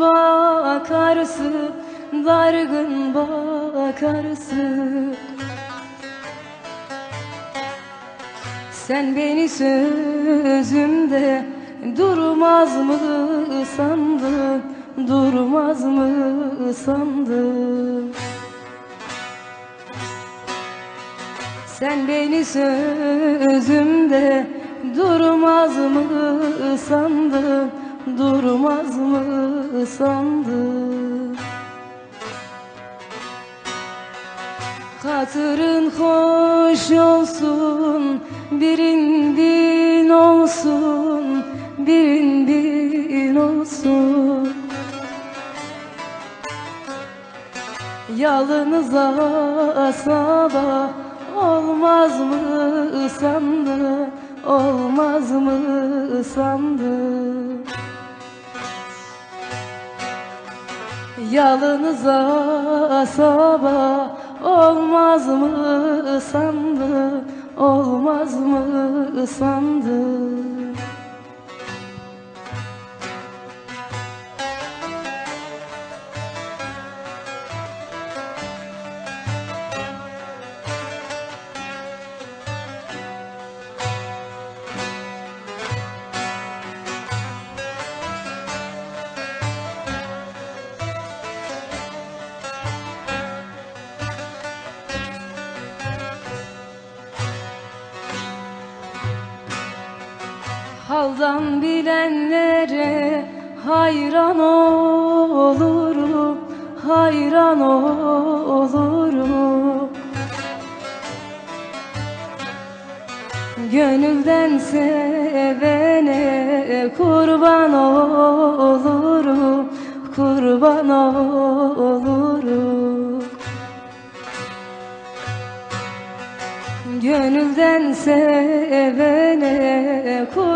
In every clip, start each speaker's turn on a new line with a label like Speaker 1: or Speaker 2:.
Speaker 1: bakarsın Dargın bakarsın. Sen beni sözümde durmaz mı sandın? Durmaz mı sandın? Sen beni sözümde durmaz mı sandın Durmaz mı sandın Hatırın hoş olsun Birin bin olsun Birin bin olsun. Yalnıza sabah olmaz mı sandın Olmaz mı sandın Yalnıza sabah olmaz mı sandın? Olmaz mı sandın Haldan bilenlere hayran olurum Hayran olurum. Gönülden sevene kurban olurum Kurban olurum. Gönülden sevene kurban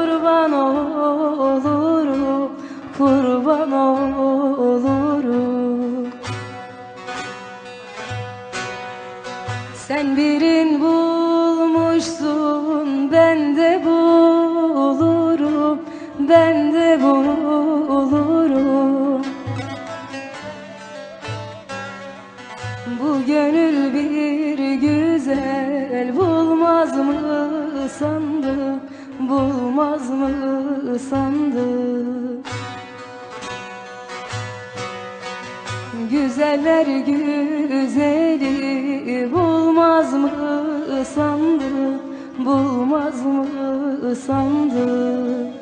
Speaker 1: Bu gönül bir güzel bulmaz mı sandın? Bulmaz mı sandın? Güzeller güzeli bulmaz mı sandın? Bulmaz mı sandın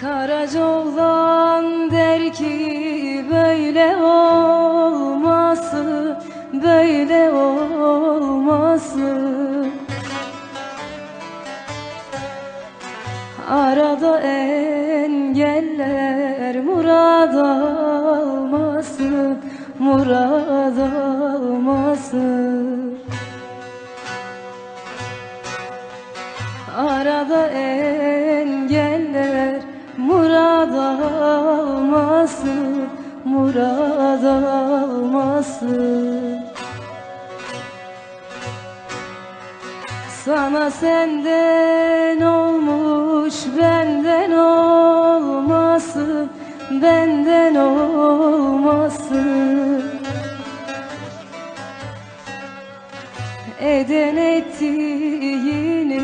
Speaker 1: Karaca oğlan der ki böyle olmasın, böyle olmasın. Arada engeller murad almasın, murad almasın. Arada engeller murad almasın. Sana senden olmuş benden olmasın, benden olmasın. Eden ettiğini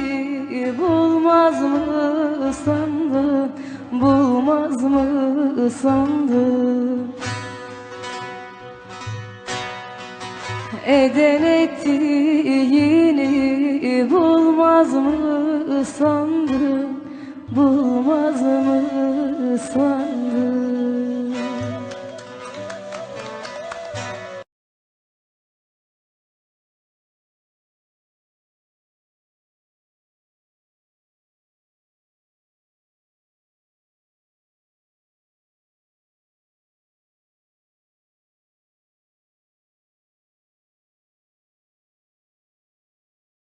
Speaker 1: bulmaz mı sandın Bulmaz mı sandın? Eden ettiğini bulmaz mı sandın? Bulmaz mı sandın